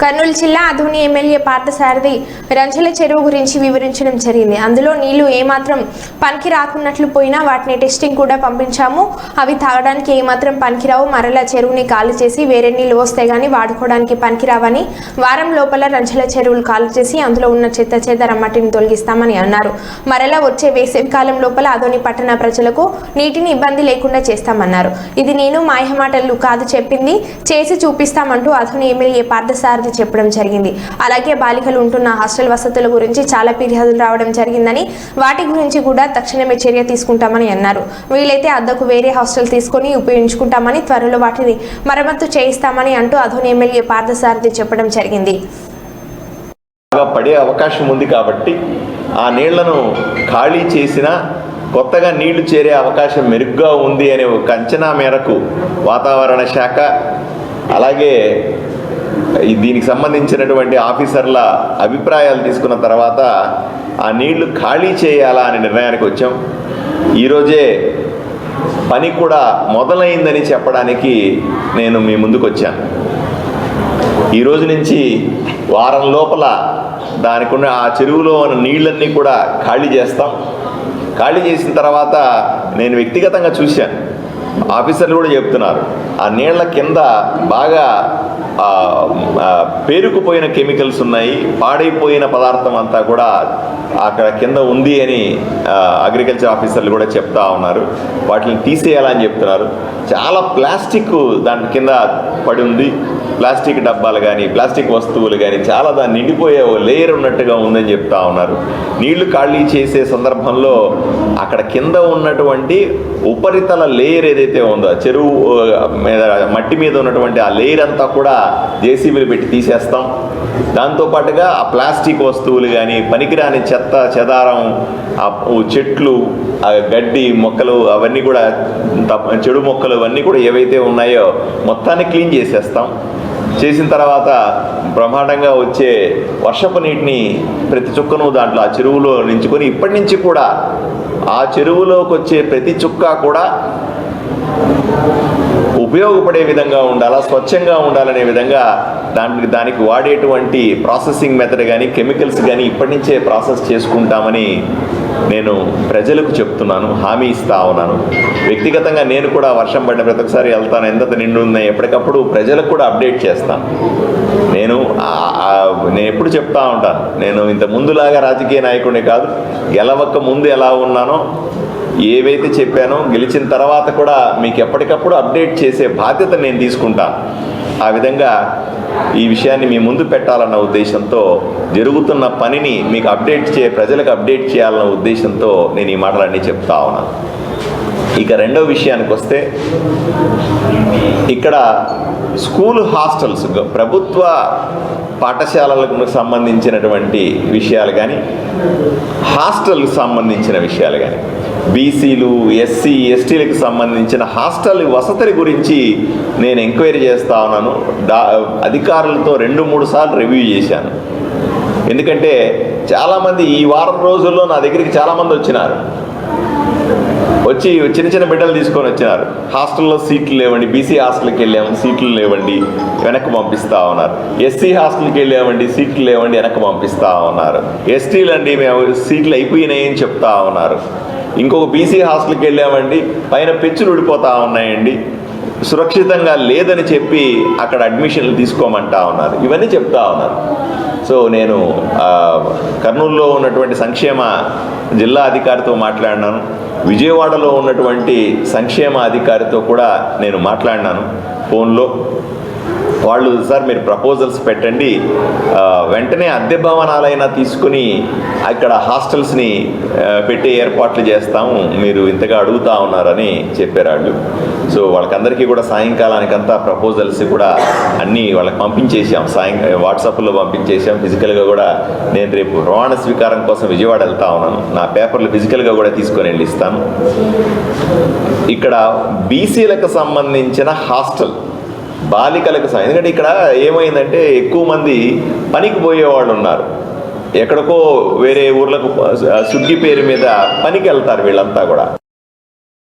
కర్నూలు జిల్లా అధుని ఎమ్మెల్యే పార్థసారథి రంజల చెరువు గురించి వివరించడం జరిగింది. అందులో నీళ్ళు ఏమాత్రం పనికి రాకున్నట్లు పోయినా వాటిని టెస్టింగ్ కూడా పంపించాము. అవి తాగడానికి ఏమాత్రం పనికిరావు. మరలా చెరువుని ఖాళీ చేసి వేరే నీళ్ళు వస్తే గానీ వాడుకోవడానికి పనికిరావని వారం లోపల రంజల చెరువులు ఖాళీ చేసి అందులో ఉన్న చెత్త చెదర మట్టిని తొలగిస్తామని అన్నారు. మరలా వచ్చే వేసవి కాలం లోపల అధోని పట్టణ ప్రజలకు నీటిని ఇబ్బంది లేకుండా చేస్తామన్నారు. ఇది నేను మాయమాటలు కాదు చెప్పింది. చేసి చూపిస్తామంటూ అధుని ఎమ్మెల్యే పార్థసారథి చెప్పడం జరిగింది. అలాగే బాలికలు ఉంటున్న హాస్టల్ వసతుల గురించి చాలా ఫిర్యాదులు రావడం జరిగిందని వాటి గురించి కూడా తక్షణమే చర్య తీసుకుంటామని అన్నారు. వీలైతే అద్దకు వేరే హాస్టల్ తీసుకొని ఉపయోగించుకుంటామని త్వరలో వాటిని మరమ్మతు చేయిస్తామని అంటూ అధోని ఎమ్మెల్యే పార్థసారథి చెప్పడం జరిగింది. బాగా పడే అవకాశం ఉంది కాబట్టి ఆ నీళ్ళను ఖాళీ చేసిన కొత్తగా నీళ్ళు చేరే అవకాశం మెరుగ్గా ఉంది అనే ఒక అంచనా మేరకు వాతావరణ శాఖ అలాగే దీనికి సంబంధించినటువంటి ఆఫీసర్ల అభిప్రాయాలు తీసుకున్న తర్వాత ఆ నీళ్ళు ఖాళీ చేయాలా అనే నిర్ణయానికి వచ్చాం. ఈరోజే పని కూడా మొదలైందని చెప్పడానికి నేను మీ ముందుకు వచ్చాను. ఈ రోజు నుంచి వారం లోపల దానికి ఉన్న ఆ చెరువులో ఉన్న నీళ్ళన్నీ కూడా ఖాళీ చేస్తాం. ఖాళీ చేసిన తర్వాత నేను వ్యక్తిగతంగా చూశాను. ఆఫీసర్లు కూడా చెప్తున్నారు ఆ నీళ్ళ కింద బాగా పేరుకుపోయిన కెమికల్స్ ఉన్నాయి పాడైపోయిన పదార్థం అంతా కూడా అక్కడ కింద ఉంది అని అగ్రికల్చర్ ఆఫీసర్లు కూడా చెప్తా ఉన్నారు. వాటిని తీసేయాలని చెప్తున్నారు. చాలా ప్లాస్టిక్ దాని కింద పడి ఉంది. ప్లాస్టిక్ డబ్బాలు కానీ ప్లాస్టిక్ వస్తువులు కానీ చాలా దాన్ని నిండిపోయే ఓ లేయర్ ఉన్నట్టుగా ఉందని చెప్తా ఉన్నారు. నీళ్ళు ఖాళీ చేసే సందర్భంలో అక్కడ కింద ఉన్నటువంటి ఉపరితల లేయర్ ఏదైతే ఉందో చెరువు మీద మట్టి మీద ఉన్నటువంటి ఆ లేయర్ అంతా కూడా జేసీబీలు పెట్టి తీసేస్తాం. దాంతోపాటుగా ఆ ప్లాస్టిక్ వస్తువులు కానీ పనికిరాని చెత్త చెదారం ఆ చెట్లు గడ్డి మొక్కలు అవన్నీ కూడా చెడు మొక్కలు అవన్నీ కూడా ఏవైతే ఉన్నాయో మొత్తాన్ని క్లీన్ చేసేస్తాం. చేసిన తర్వాత బ్రహ్మాండంగా వచ్చే వర్షపు నీటిని ప్రతి చుక్కను దాంట్లో ఆ చెరువులో నించుకొని ఇప్పటి నుంచి కూడా ఆ చెరువులోకి వచ్చే ప్రతి చుక్క కూడా ఉపయోగపడే విధంగా ఉండాలా స్వచ్ఛంగా ఉండాలనే విధంగా దానికి దానికి వాడేటువంటి ప్రాసెసింగ్ మెథడ్ కానీ కెమికల్స్ కానీ ఇప్పటి నుంచే ప్రాసెస్ చేసుకుంటామని నేను ప్రజలకు చెప్తున్నాను హామీ ఇస్తా ఉన్నాను. వ్యక్తిగతంగా నేను కూడా వర్షం పడిన ప్రతి ఒక్కసారి వెళ్తాను ఎంత నిండు ఉన్నాయి ఎప్పటికప్పుడు ప్రజలకు కూడా అప్డేట్ చేస్తాను నేను నేను ఎప్పుడు చెప్తా ఉంటాను నేను ఇంత ముందులాగా రాజకీయ నాయకుడిని కాదు గెలవక ముందు ఎలా ఉన్నానో ఏవైతే చెప్పానో గెలిచిన తర్వాత కూడా మీకు ఎప్పటికప్పుడు అప్డేట్ చేసే బాధ్యత నేను తీసుకుంటాను ఆ విధంగా ఈ విషయాన్ని మీ ముందు పెట్టాలన్న ఉద్దేశంతో జరుగుతున్న పనిని మీకు అప్డేట్ చే ప్రజలకు అప్డేట్ చేయాలన్న ఉద్దేశంతో నేను ఈ మాటలన్నీ చెప్తా ఉన్నాను ఇక రెండో విషయానికి వస్తే ఇక్కడ స్కూల్ హాస్టల్స్ ప్రభుత్వ పాఠశాలలకు సంబంధించినటువంటి విషయాలు కానీ హాస్టల్కి సంబంధించిన విషయాలు కానీ బీసీలు ఎస్సీ ఎస్టీలకు సంబంధించిన హాస్టల్ వసతుల గురించి నేను ఎంక్వైరీ చేస్తా ఉన్నాను. డా అధికారులతో రెండు మూడు సార్లు రివ్యూ చేశాను. ఎందుకంటే చాలామంది ఈ వారం రోజుల్లో నా దగ్గరికి చాలామంది వచ్చినారు. వచ్చి చిన్న చిన్న బిడ్డలు తీసుకొని వచ్చినారు. హాస్టల్లో సీట్లు లేవండి బీసీ హాస్టల్కి వెళ్ళాము సీట్లు లేవండి వెనక్కి పంపిస్తా ఉన్నారు. ఎస్సీ హాస్టల్కి వెళ్ళామండి సీట్లు లేవండి వెనక్కి పంపిస్తా ఉన్నారు. ఎస్టీలు అండి మేము సీట్లు అయిపోయినాయి అని చెప్తా ఉన్నారు. ఇంకొక బీసీ హాస్టల్కి వెళ్ళామండి. పైన పెచ్చులు ఉడిపోతూ ఉన్నాయండి. సురక్షితంగా లేదని చెప్పి అక్కడ అడ్మిషన్లు తీసుకోమంటా ఉన్నారు. ఇవన్నీ చెప్తా ఉన్నారు. సో నేను కర్నూలులో ఉన్నటువంటి సంక్షేమ జిల్లా అధికారితో మాట్లాడినాను. విజయవాడలో ఉన్నటువంటి సంక్షేమ అధికారితో కూడా నేను మాట్లాడినాను ఫోన్లో. వాళ్ళు సార్ మీరు ప్రపోజల్స్ పెట్టండి. వెంటనే అద్దె భవనాలైనా తీసుకుని అక్కడ హాస్టల్స్ని పెట్టి పెట్టే ఏర్పాట్లు చేస్తాము మీరు ఇంతగా అడుగుతా ఉన్నారని చెప్పారు వాళ్ళు సో వాళ్ళకందరికీ కూడా సాయంకాలానికంతా ప్రపోజల్స్ కూడా అన్నీ వాళ్ళకి పంపించేసాం సాయం వాట్సాప్లో పంపించేసాం ఫిజికల్గా కూడా నేను రేపు ప్రమాణ స్వీకారం కోసం విజయవాడ వెళ్తా ఉన్నాను. నా పేపర్లు ఫిజికల్గా కూడా తీసుకొని వెళ్ళి ఇస్తాను ఇక్కడ బీసీలకు సంబంధించిన హాస్టల్ బాలికలకు సహాయం. ఎందుకంటే ఇక్కడ ఏమైందంటే ఎక్కువ మంది పనికి పోయే వాళ్ళు ఉన్నారు. ఎక్కడికో వేరే ఊర్లకు సుగ్గి పేరు మీద పనికి వెళ్తారు వీళ్ళంతా కూడా.